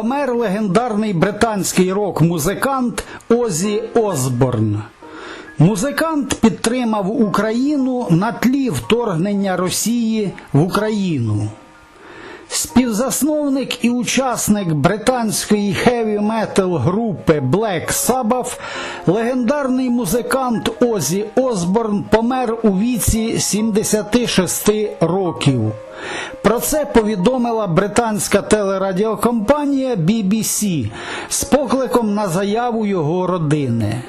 помер легендарний британський рок-музикант Озі Осборн. Музикант підтримав Україну на тлі вторгнення Росії в Україну. Співзасновник і учасник британської хеві-метал групи Black Sabbath, легендарний музикант Озі Осборн помер у віці 76 років. Про це повідомила британська телерадіокомпанія BBC з покликом на заяву його родини.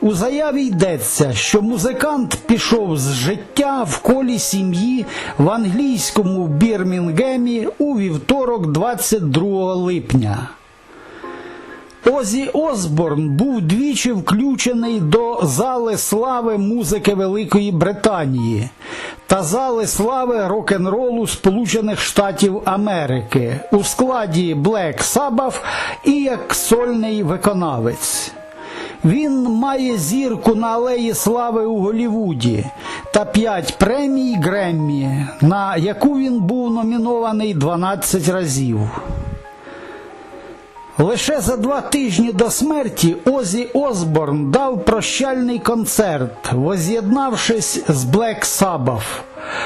У заяві йдеться, що музикант пішов з життя в колі сім'ї в англійському Бірмінгемі у вівторок 22 липня. Озі Осборн був двічі включений до зали слави музики Великої Британії та зали слави рок-н-ролу Сполучених Штатів Америки у складі Black Sabbath і як сольний виконавець. Він має зірку на алеї слави у Голівуді та 5 премій Греммі, на яку він був номінований 12 разів. Лише за два тижні до смерті Озі Осборн дав прощальний концерт, воз'єднавшись з Black Sabbath.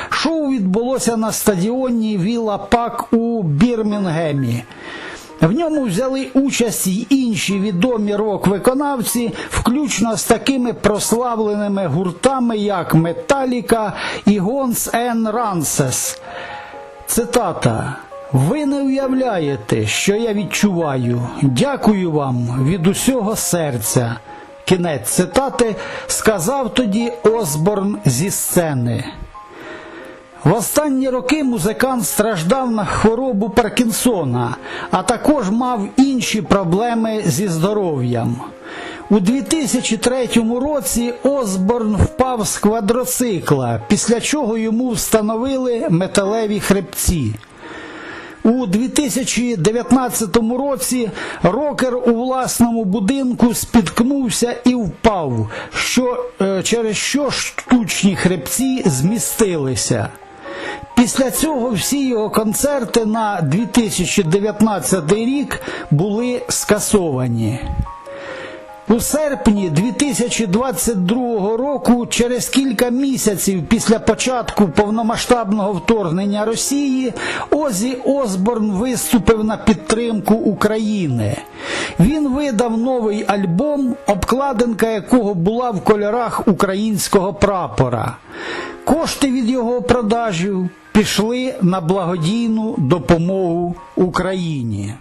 Шоу відбулося на стадіоні Віла Пак у Бірмінгемі. В ньому взяли участь й інші відомі рок-виконавці, включно з такими прославленими гуртами, як Металіка і Guns N' Roses. Цитата. Ви не уявляєте, що я відчуваю. Дякую вам від усього серця. Кінець цитати сказав тоді Осборн зі сцени. В останні роки музикант страждав на хворобу Паркінсона, а також мав інші проблеми зі здоров'ям. У 2003 році Осборн впав з квадроцикла, після чого йому встановили металеві хребці. У 2019 році рокер у власному будинку спіткнувся і впав, що, е, через що штучні хребці змістилися. Після цього всі його концерти на 2019 рік були скасовані. У серпні 2022 року, через кілька місяців після початку повномасштабного вторгнення Росії, Озі Осборн виступив на підтримку України. Він видав новий альбом, обкладинка якого була в кольорах українського прапора. Кошти від його продажів пішли на благодійну допомогу Україні.